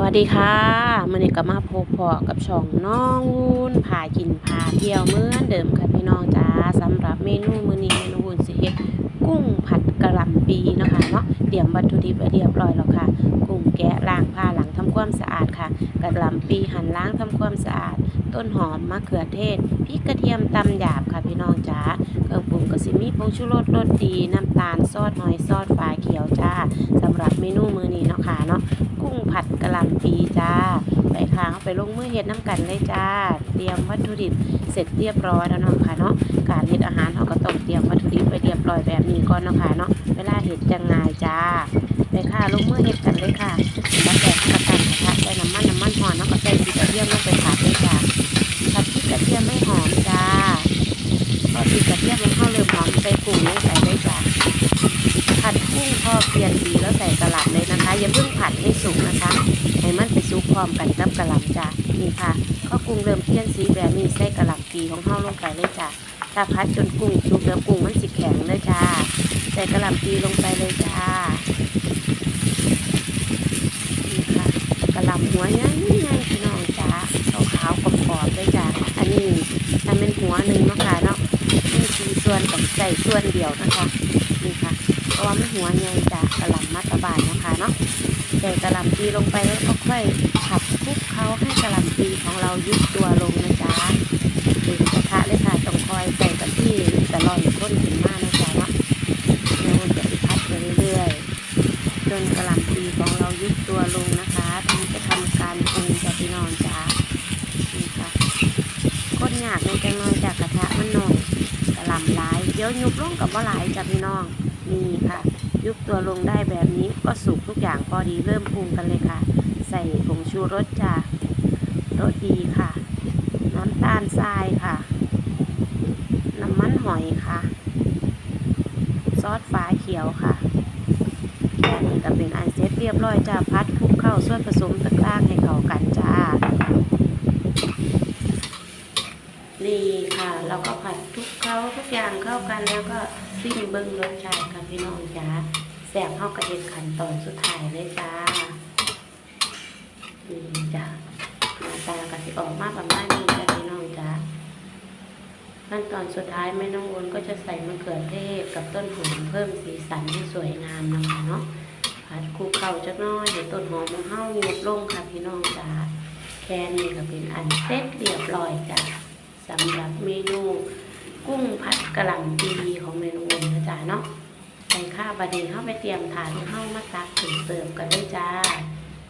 สดีค่ะมื่อนี้ก็มาพบพอกับช่องน้องวุ้นพากินพาเที่ยวเหมือนเดิมค่ะพี่น้องจ้าสำหรับเมนูมื้อนี้เมนูวุ้นสิเฮ็ดกุ้งผัดกระหล่ำปีเนาะค่ะเนาะเตรียมวัตถุดิบไว้เรียบร้อยแล้วค่ะ กุ้งแกะล้างผ้าหลังทำความสะอาดค่ะ กระหล่ำปีหั่นล้างทำความสะอาด ต้นหอมมะเขือเทศพริกกระเทียมตำหยาบค่ะพี่น้องจ้าเครื่องปรุงก็สิมีผงชูรสรสดีน้ำตาลซอสหอยซอสฝาเขียวจ้าสำหรับเมนูมื้อนี้เนาะค่ะเนาะ หล่ำปีจ้า ไปค้างไปลงมือเฮ็ดน้ำกันเลยจ้า เตรียมวัตถุดิบเสร็จเรียบร้อยแล้วเนาะค่ะเนาะ การเฮ็ดอาหารเราก็ต้องเตรียมวัตถุดิบไปเรียบร้อยแบบนี้ก่อนเนาะค่ะเนาะ เวลาเฮ็ดจังงายจ้า ไปค่ะลงมือเฮ็ดกันเลยค่ะแล้วแกะกระกันกระทะใส่น้ำมันน้ำมันหอมเนาะก็ใส่พริกกระเทียมลงไปผัดเลยจ้าผัดพริกกระเทียมไม่หอมจ้า พอพริกกระเทียมมันเข้าเริ่มหอมใส่กุ้งลงใส่เลยจ้า ผั ดกุ้อเปลี่ยนสีแล้วใส่กระหล่ำเลยนะคะ อย่าเพิ่งผัดให้สุกนะคะ ให้มันไปสุกพร้อมกันกับกระหล่ำจ้ะนี่ค่ะก็กุ้งเริ่มเปลี่ยนสีแบบนี้ใส่กระหล่ำปีของเฮาลงไปเลยจ้ะถ้าพัดจนกุ้งสุกแล้วกุ้งมันสิแข็งเลยจ้าใส่กระหล่ำปีลงไปเลยจ้านี่ค่ะกระหล่ำหัวใหญ่ใหญ่พี่น้องจ้าขาวๆกรอบๆเลยจ้าอันนี้อันเป็นหัวหนึ่งเนาะค่ะ สี่ส่วนกับใส่ส่วนเดียวนะคะนี่ค่ะ เพราะว่ามันหัวใหญ่จ้ะกระหล่ำมัตตบานนะคะเนาะใส่กระหล่ำปีลงไปแล้วก็ค่อยผัดคลุกเคล้าให้กระหล่ำปีของเรายุบตัวลงนะจ๊ะถึงกระทะเลยค่ะต้องคอยใส่กับที่ตลอดข้นถึงมากนะจ๊ะเนาะแล้วนจะพัดไปเรื่อยๆจนกระหล่ำปีของเรายุบตัวลงนะคะถึงจะทำการปรุงจ้ะพี่นองจ้านี่ค่ะก้นยากในจังนอยจากกระทะมันหน่อย กระลำหลายเดี๋ยวยุบลงกับว่าหลายจ้ะพี่น้องนี่ค่ะ ยุบตัวลงได้แบบนี้ก็สุกทุกอย่างพอดีเริ่มปรุงกันเลยค่ะ ใส่ผงชูรสจ้ะรสดีค่ะ น้ำตาลทรายค่ะ น้ำมันหอยค่ะ ซอสฟ้าเขียวค่ะแค่นี้ก็เป็นอันเสร็จเรียบร้อยจ้าพัดคลุกเข้าส่วนผสมต่างๆให้เข้ากันจ้า นี่ ค่ะเราก็ผัดทุกเขาทุกอย่างเข้ากันแล้วก็ซิ่งเบิ้งรสชาติค่ะพี่น้องจ้าแสบเข้ากระเด็นขันตอนสุดท้ายเลยจ้านี่จ้าหน้าตากระสิออกมาประมาณนี้จ้าพี่น้องจ้าขั้นตอนสุดท้ายแม่น้องวนก็จะใส่มะเขือเทศกับต้นหอมเพิ่มสีสันที่สวยงามนะคะเนาะผัดคลุกเข้าจักน้อยให้ต้นหอมมันเห่าเงียบลงค่ะพี่น้องจ้าแค่นี้ก็เป็นอันเสร็จเรียบร้อยจ้า สำหรับเมนูกุ้งผัดกระหล่ำปีของเมนูวนนะจ๊ะเนาะใส่ข้าวบะเดงเข้าไปเตรียมถาดเข้ามาตักถึงเสิร์ฟกันเลยจ้า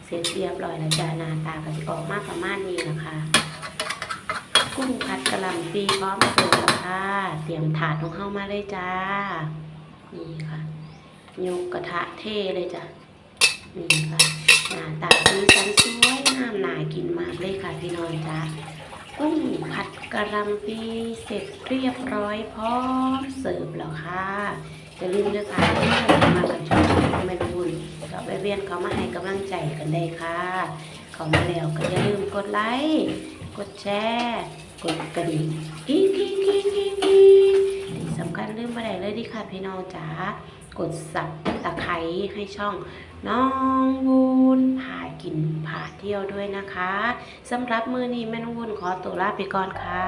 เสร็จเรียบร้อยแล้วจ้าหน้าตาก็จะออกมาประมาณนี้นะคะ กุ้งผัดกระหล่ำปีพร้อมเสิร์ฟแล้วค่ะ เตรียมถาดของเข้ามาเลยจ้า นี่ค่ะยกกระทะเทเลยจ้ะนี่ค่ะหน้าตาสีสันสวยงามน่ากินมากเลยค่ะพี่น้องจ้า กุ้งผัดกระลำปีเสร็จเรียบร้อยพร้อมเสิร์ฟแล้วค่ะอย่าลืมนะคะที่มากับช่องเมนูบุญก็ไปเวียนเขามาให้กำลังใจกันได้ค่ะเขามาแล้วก็อย่าลืมกดไลค์กดแชร์ กดกระดิ่งกิ๊งกิ๊งกิ๊งกิ๊งกิ๊งที่สำ คัญลืมไปไหนเลยดิค่ะพี่น้องจ๋ากดสับตะไคร้ให้ช่องน้องวูนพากินพาเที่ยวด้วยนะคะสำหรับมือนี้แม่น้องวุนขอตัวลาไปก่อนค่ะ